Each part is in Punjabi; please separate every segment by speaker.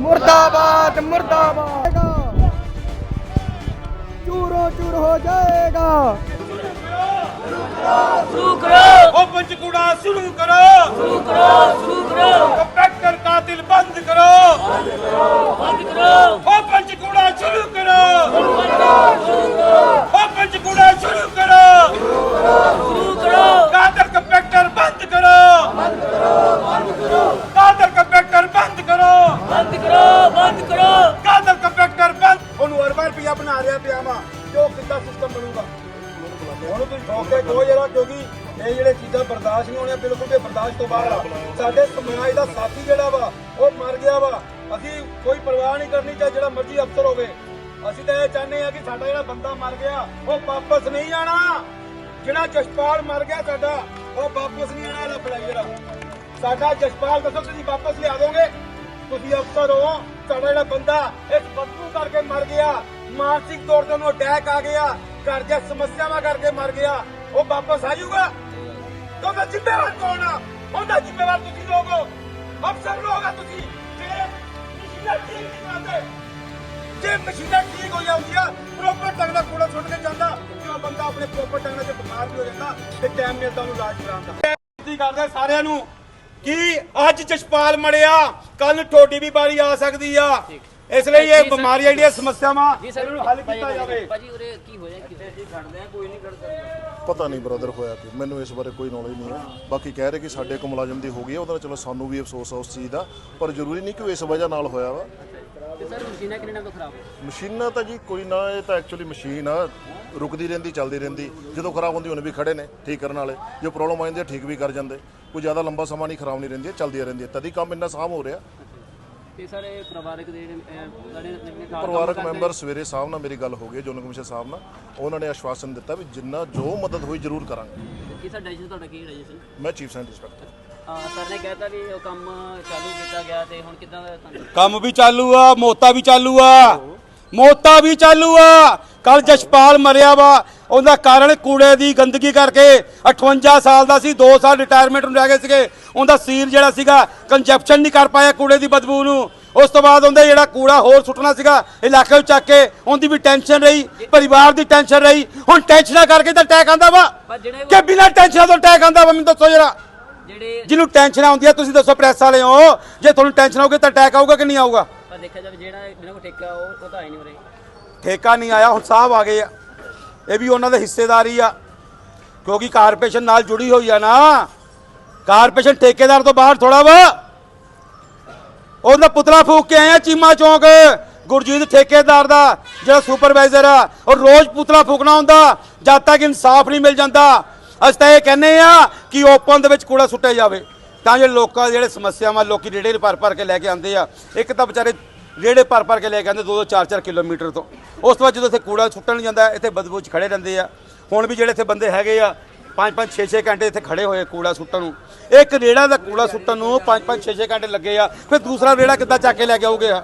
Speaker 1: ਮੁਰਦਾਬਾਦ ਮੁਰਦਾਬਾਦ। ਚੂਰੋ ਚੂਰ ਹੋ ਜਾਏਗਾ।
Speaker 2: ਸ਼ੁਰੂ ਕਰੋ ਉਹ ਪੰਚਕੂੜਾ ਸ਼ੁਰੂ ਕਰੋ। ਸ਼ੁਰੂ ਕਰੋ ਸ਼ੁਰੂ ਕਰੋ।
Speaker 3: ਕੰਪੈਕਟ
Speaker 2: ਕਾਤਿਲ ਬੰਦ ਕਰੋ। ਬੰਦ ਕਰੋ ਬੰਦ ਕਰੋ। ਉਹਨੂੰ ਬਣਾ ਰਿਹਾ ਪਿਆ ਵਾ ਜੋ ਕਿੱਦਾਂ ਸਿਸਟਮ ਬਣੂਗਾ? ਉਹਨੂੰ ਤੁਸੀਂ ਠੋਕੇ ਕਹੋ ਜਰਾ ਕਿਉਂਕਿ ਇਹ ਜਿਹੜੇ ਚੀਜ਼ਾਂ ਬਰਦਾਸ਼ਤ ਨਹੀਂ ਹੋਣੀਆਂ, ਬਿਲਕੁਲ ਵੀ ਬਰਦਾਸ਼ਤ ਤੋਂ ਬਾਹਰ ਆ। ਸਾਡੇ ਸਮਾਜ ਦਾ ਸਾਥੀ ਜਿਹੜਾ ਵਾ, ਉਹ ਮਰ ਗਿਆ ਵਾ। ਅਸੀਂ ਕੋਈ ਪਰਵਾਹ ਨਹੀਂ ਕਰਨੀ ਚਾਹੇ ਜਿਹੜਾ ਮਰਜ਼ੀ ਅਫਸਰ ਹੋਵੇ। ਅਸੀਂ ਤਾਂ ਇਹ ਚਾਹੁੰਦੇ ਆ ਕਿ ਸਾਡਾ ਜਿਹੜਾ ਬੰਦਾ ਮਰ ਗਿਆ, ਉਹ ਵਾਪਸ ਨਹੀਂ ਆਣਾ। ਜਿਹੜਾ ਜਸਪਾਲ ਮਰ ਗਿਆ ਸਾਡਾ, ਉਹ ਵਾਪਸ ਨਹੀਂ ਆਣਾ, ਇਹਦਾ ਫੜਾਈ ਜਿਹੜਾ। ਸਾਡਾ ਜਸਪਾਲ ਦੱਸੋ ਤੁਸੀਂ ਵਾਪਸ ਲਿਆ ਦੋਗੇ ਤੁਸੀਂ ਅਫਸਰ ਹੋ, ਸਾਡਾ ਜਿਹੜਾ ਬੰਦਾ ਇਸ ਬਦਬੂ ਕਰਕੇ ਮਰ ਗਿਆ, ਮਾਨਸਿਕ ਤੌਰ ਤੇ ਉਹਨੂੰ ਅਟੈਕ ਆ ਗਿਆ, ਘਰ ਦੀਆਂ ਸਮੱਸਿਆਵਾਂ ਕਰਕੇ ਮਰ ਗਿਆ, ਉਹ ਵਾਪਸ ਆ ਜਾਊਗਾ? ਤਾਂ ਉਹਦਾ ਜ਼ਿੰਮੇਵਾਰ ਕੌਣ ਆ? ਉਹਦਾ ਜ਼ਿੰਮੇਵਾਰ ਤੁਸੀਂ ਲੋਕ ਹੋ। ਅਫਸਰ ਲੋਕ ਤੁਸੀਂ। ਜੇ ਮਸ਼ੀਨਾਂ ਠੀਕ ਨਹੀਂ ਕਰਦੇ, ਜੇ ਮਸ਼ੀਨਾਂ ਠੀਕ ਹੋ ਜਾਂਦੀਆਂ ਪ੍ਰੋਪਰ ਢੰਗ ਨਾਲ ਕੂੜਾ ਸੁੱਟ ਕੇ ਜਾਂਦਾ, ਤੇ ਉਹ ਬੰਦਾ ਆਪਣੇ ਪ੍ਰੋਪਰ ਢੰਗ ਨਾਲ ਜੇ ਬਿਮਾਰ ਵੀ ਹੋ ਜਾਂਦਾ, ਤੇ ਟਾਈਮ ਮਿਲਦਾ ਉਹਨੂੰ ਇਲਾਜ ਕਰਾਉਂਦਾ ਦਾ। ਬੇਨਤੀ ਸਾਰਿਆਂ ਨੂੰ ਕਿ ਅੱਜ ਜਸਪਾਲ ਮੜਿਆ? ਕੱਲ ਤੁਹਾਡੀ ਵੀ ਵਾਰੀ ਆ ਸਕਦੀ ਆ। ਇਸ ਲਈ ਇਹ ਬਿਮਾਰੀਆਂ ਜਿਹੜੀਆਂ ਸਮੱਸਿਆਵਾਂ ਇਹਨਾਂ ਨੂੰ ਹੱਲ ਕੀਤਾ ਜਾਵੇ।
Speaker 3: ਭਾਜੀ ਉਰੇ ਕੀ ਹੋਇਆ ਕਿਤੇ ਜੀ ਖੜਦੇ ਆ ਕੋਈ ਨਹੀਂ ਖੜ ਸਕਦਾ
Speaker 4: ਪਤਾ ਨਹੀਂ ਬ੍ਰਦਰ ਹੋਇਆ ਕਿ ਮੈਨੂੰ ਇਸ ਬਾਰੇ ਕੋਈ ਨੌਲੇਜ ਨਹੀਂ ਹੈ। ਬਾਕੀ ਕਹਿ ਰਹੇ ਕਿ ਸਾਡੇ ਇੱਕ ਮੁਲਾਜ਼ਮ ਦੀ ਹੋ ਗਈ ਹੈ ਉਹਦਾ ਚਲੋ ਸਾਨੂੰ ਵੀ ਅਫਸੋਸ ਆ ਉਸ ਚੀਜ਼ ਦਾ ਪਰ ਜ਼ਰੂਰੀ ਨਹੀਂ ਕਿ ਉਹ ਇਸ ਵਜ੍ਹਾ ਨਾਲ ਹੋਇਆ ਵਾ।
Speaker 3: ਤੇ ਸਰ ਮਸ਼ੀਨਾਂ ਕਿੰਨੇ ਟਾਈਮ ਤੋਂ ਖਰਾਬ ਹੋ
Speaker 4: ਮਸ਼ੀਨਾਂ ਤਾਂ ਜੀ ਕੋਈ ਨਾ ਇਹ ਤਾਂ ਐਕਚੁਅਲੀ ਮਸ਼ੀਨ ਆ ਰੁਕਦੀ ਰਹਿੰਦੀ ਚੱਲਦੀ ਰਹਿੰਦੀ। ਜਦੋਂ ਖਰਾਬ ਹੁੰਦੀ ਉਹਨੇ ਵੀ ਖੜੇ ਨੇ ਠੀਕ ਕਰਨ ਵਾਲੇ। ਜੋ ਪ੍ਰੋਬਲਮ ਆ ਜਾਂਦੀ ਆ ਠੀਕ ਵੀ ਕਰ ਜਾਂਦੇ। ਕੋਈ ਜ਼ਿਆਦਾ ਲੰਬਾ ਸਮਾਂ ਨਹੀਂ ਖਰਾਬ ਨਹੀਂ ਰਹਿੰਦੀ ਚੱਲਦੀਆਂ ਰਹਿੰਦੀਆਂ। ਤਦੀ ਕੰਮ ਇੰਨਾ ਸਾਮ ਹੋ ਰਿਹਾ।
Speaker 3: ਤੇ ਸਰ ਇਹ ਪਰਿਵਾਰਕ ਦੇ ਜਿਹੜੇ,
Speaker 4: ਮੈਂਬਰ ਸਵੇਰੇ ਸਾਹਿਬ ਨਾਲ ਮੇਰੀ ਗੱਲ ਹੋ ਗਈ ਜੋਨ ਕਮਿਸ਼ਨ ਸਾਹਿਬ ਨਾਲ। ਉਹਨਾਂ ਨੇ ਆਸ਼ਵਾਸਨ ਦਿੱਤਾ ਵੀ ਜਿੰਨਾ ਜੋ ਮਦਦ ਹੋਈ ਜ਼ਰੂਰ ਕਰਾਂਗੇ।
Speaker 3: ਕੀ ਸਰ ਡੈਜੀਸ਼ਨ ਤੁਹਾਡਾ ਕੀ ਡੈਜੀਸ਼ਨ?
Speaker 4: ਮੈਂ ਚੀਫ ਸਾਇੰਟਿਸਟ ਇੰਸਪੈਕਟਰ।
Speaker 3: ਸਰ ਨੇ ਕਹਿਤਾ ਵੀ ਉਹ ਕੰਮ ਚਾਲੂ ਕੀਤਾ ਗਿਆ ਤੇ ਹੁਣ ਕਿਦਾਂ ਦਾ ਤੁਹਾਨੂੰ
Speaker 2: ਕੰਮ ਵੀ ਚਾਲੂ ਆ ਮੋਤਾ ਵੀ ਚਾਲੂ ਆ। ਮੋਤਾ ਵੀ ਚਾਲੂ ਆ। ਕੱਲ ਜਸ਼ਪਾਲ ਮਰਿਆ ਵਾ। ਉਹਦਾ ਕਾਰਨ ਕੂੜੇ ਦੀ ਗੰਦਗੀ ਕਰਕੇ 58 ਸਾਲ ਦਾ ਸੀ 2 ਸਾਲ ਰਿਟਾਇਰਮੈਂਟ ਨੂੰ ਰਹਿ ਗਏ ਸੀਗੇ। ਉਹਦਾ ਸੀਰ ਜਿਹੜਾ ਸੀਗਾ ਕੰਜੈਪਸ਼ਨ ਨਹੀਂ ਕਰ ਪਾਇਆ ਕੂੜੇ ਦੀ ਬਦਬੂ ਨੂੰ। ਉਸ ਤੋਂ ਬਾਅਦ ਉਹਦੇ ਜਿਹੜਾ ਕੂੜਾ ਹੋਰ ਸੁੱਟਣਾ ਸੀਗਾ ਇਲਾਕੇ ਵਿੱਚ ਚੱਕ ਕੇ ਉਹਦੀ ਵੀ ਟੈਨਸ਼ਨ ਰਹੀ ਪਰਿਵਾਰ ਦੀ ਟੈਨਸ਼ਨ ਰਹੀ। ਹੁਣ ਟੈਨਸ਼ਨਾਂ ਕਰਕੇ ਤਾਂ ਅਟੈਕ ਆਂਦਾ ਵਾ
Speaker 3: ਪਰ ਜਿਹੜੇ
Speaker 2: ਕਿ ਬਿਨਾਂ ਟੈਨਸ਼ਨ ਤੋਂ ਅਟੈਕ ਆਂਦਾ ਵਾ ਮੈਨੂੰ ਦੱਸੋ ਜਰਾ। ਜਿਹਨੂੰ ਟੈਨਸ਼ਨ ਆਉਂਦੀ ਹੈ ਤੁਸੀਂ ਦੱਸੋ ਪ੍ਰੈਸ ਵਾਲੇ ਹੋ। ਜੇ ਤੁਹਾਨੂੰ ਟੈਨਸ਼ਨ ਆਊਗੀ ਤਾਂ ਅਟੈਕ ਆਊਗਾ ਕਿ ਨਹੀਂ ਆਊਗਾ?
Speaker 3: ਪਰ ਦੇਖਿਆ ਜਾਵੇ ਜਿਹੜਾ ਜਿਹਨਾਂ ਕੋਲ ਠੇਕਾ ਉਹ ਉਹ ਤਾਂ ਆਈ ਨਹੀਂ ਉਰੇ।
Speaker 2: ਠੇਕਾ ਨਹੀਂ ਆਇਆ ਹੁਣ ਸਾਹਿਬ ਆ ਗਏ ਆ। ਇਹ ਵੀ ਉਹਨਾਂ ਦੇ ਹਿੱਸੇਦਾਰੀ ਆ। ਕਿਉਂਕਿ ਕਾਰਪੋਰੇਸ਼ਨ ਨਾਲ ਜੁੜੀ ਹੋਈ ਆ ਨਾ। ਕਾਰਪੋਰੇਸ਼ਨ ਠੇਕੇਦਾਰ ਤੋਂ ਬਾਹਰ ਥੋੜਾ ਵਾ। ਉਹਦਾ ਪੁਤਲਾ ਫੂਕ ਕੇ ਆਏ ਆ ਚੀਮਾ ਚੌਂਕ। ਗੁਰਜੀਤ ਠੇਕੇਦਾਰ ਦਾ ਜਿਹੜਾ ਸੁਪਰਵਾਈਜ਼ਰ ਆ ਉਹ ਰੋਜ਼ ਪੁਤਲਾ ਫੂਕਣਾ ਹੁੰਦਾ। ਜਦ ਤੱਕ ਇਨਸਾਫ ਨਹੀਂ ਮਿਲ ਜਾਂਦਾ। ਅਸੀਂ ਤਾਂ ਇਹ ਕਹਿੰਦੇ ਆ ਕਿ ਓਪਨ ਦੇ ਵਿੱਚ ਕੂੜਾ ਸੁੱਟਿਆ ਜਾਵੇ। ਤਾਂ ਜੇ ਲੋਕਾਂ ਦੇ ਜਿਹੜੇ ਸਮੱਸਿਆਵਾਂ ਲੋਕੀ ਰੇੜੇ ਭਰ ਭਰ ਕੇ ਲੈ ਕੇ ਆਉਂਦੇ ਆ ਇੱਕ ਤਾਂ ਵਿਚਾਰੇ ਰੇੜੇ ਭਰ ਭਰ ਕੇ ਲੈ ਕੇ ਆਉਂਦੇ 2-2 4-4 ਕਿਲੋਮੀਟਰ ਤੋਂ। ਉਸ ਤੋਂ ਬਾਅਦ ਜਦੋਂ ਇੱਥੇ ਕੂੜਾ ਸੁੱਟਣ ਜਾਂਦਾ ਇੱਥੇ ਬਦਬੂ 'ਚ ਖੜੇ ਰਹਿੰਦੇ ਆ। ਹੁਣ ਵੀ ਜਿਹੜੇ ਇੱਥੇ ਬੰਦੇ ਹੈਗੇ ਆ 5-5 6-6 ਘੰਟੇ ਇੱਥੇ ਖੜੇ ਹੋਏ ਕੂੜਾ ਸੁੱਟਣ ਨੂੰ। ਇੱਕ ਰੇੜਾ ਦਾ ਕੂੜਾ ਸੁੱਟਣ ਨੂੰ 5-5 6-6 ਘੰਟੇ ਲੱਗੇ ਆ ਫਿਰ ਦੂਸਰਾ ਰੇੜਾ ਕਿੱਦਾਂ ਚੱਕ ਕੇ ਲੈ ਕੇ ਆਉਗੇ ਆ?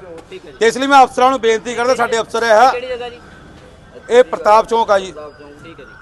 Speaker 2: ਇਸ ਲਈ ਮੈਂ ਅਫਸਰਾਂ ਨੂੰ ਬੇਨਤੀ ਕਰਦਾ ਸਾਡੇ ਅਫਸਰ ਹੈ ਇਹ ਪ੍ਰਤਾਪ ਚੌਂਕ ਆ ਜੀ।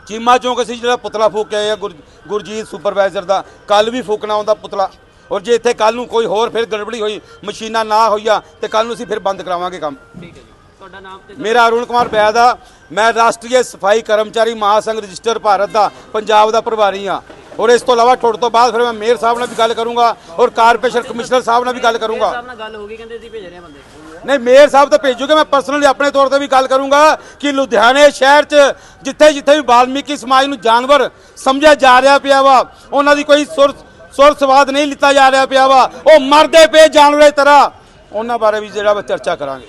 Speaker 2: ਚੀਮਾ ਚੌਂਕ ਅਸੀਂ ਜਿਹੜਾ ਪੁਤਲਾ ਫੂਕ ਕੇ ਆਏ ਆ ਗੁਰ- ਗੁਰਜੀਤ ਸੁਪਰਵਾਈਜ਼ਰ ਦਾ ਕੱਲ ਵੀ ਫੂਕਣਾ ਆਉਂਦਾ ਪੁਤਲਾ। ਔਰ ਜੇ ਇੱਥੇ ਕੱਲ ਨੂੰ ਕੋਈ ਹੋਰ ਫਿਰ ਗੜਬੜੀ ਹੋਈ ਮਸ਼ੀਨਾਂ ਨਾ ਹੋਈਆਂ ਤੇ ਕੱਲ ਨੂੰ ਅਸੀਂ ਫਿਰ ਬੰਦ ਕਰਾਵਾਂਗੇ ਕੰਮ।
Speaker 3: ਠੀਕ ਹੈ ਜੀ। ਤੁਹਾਡਾ ਨਾਮ ਤੇ
Speaker 2: ਮੇਰਾ ਅਰੁਣ ਕੁਮਾਰ ਬੈਦ ਆ। ਮੈਂ ਰਾਸ਼ਟਰੀ ਸਫ਼ਾਈ ਕਰਮਚਾਰੀ ਮਹਾਸੰਘ ਰਜਿਸਟਰ ਭਾਰਤ ਦਾ ਪੰਜਾਬ ਦਾ ਪ੍ਰਭਾਰੀ ਆ। ਔਰ ਇਸ ਤੋਂ ਇਲਾਵਾ ਤੁਹਾਡੇ ਤੋਂ ਬਾਅਦ ਫਿਰ ਮੈਂ ਮੇਅਰ ਸਾਹਿਬ ਨਾਲ ਵੀ ਗੱਲ ਕਰੂੰਗਾ ਔਰ ਕਾਰਪੋਰੇਸ਼ਨ ਕਮਿਸ਼ਨਰ ਸਾਹਿਬ ਨਾਲ ਵੀ ਗੱਲ ਕਰੂੰਗਾ।
Speaker 3: ਸਾਹਿਬ ਨਾਲ ਗੱਲ ਹੋ ਗਈ ਕਹਿੰਦੇ ਅਸੀਂ ਭੇਜ ਰਹੇ ਬੰਦੇ।
Speaker 2: ਨਹੀਂ ਮੇਅਰ ਸਾਹਿਬ ਤਾਂ ਭੇਜੂਗੇ ਮੈਂ ਪਰਸਨਲੀ ਆਪਣੇ ਤੌਰ ਤੇ ਵੀ ਗੱਲ ਕਰੂੰਗਾ ਕਿ ਲੁਧਿਆਣੇ ਸ਼ਹਿਰ 'ਚ ਜਿੱਥੇ ਜਿੱਥੇ ਵੀ ਵਾਲਮੀਕੀ ਸਮਾਜ ਨੂੰ ਜਾਨਵਰ ਸਮਝਿਆ ਜਾ ਰਿਹਾ ਪਿਆ ਵਾ ਉਹਨਾਂ ਦੀ ਕੋਈ ਸੁਰ ਸੁਰ ਸਵਾਦ ਨਹੀਂ ਲਿੱਤਾ ਜਾ ਰਿਹਾ ਪਿਆ ਵਾ ਉਹ ਮਰਦੇ ਪਏ ਜਾਨਵਰਾਂ ਦੀ ਤਰ੍ਹਾਂ। ਉਹਨਾਂ ਬਾਰੇ ਵੀ ਜਿਹੜਾ ਵਾ ਚਰਚਾ ਕਰਾਂਗੇ।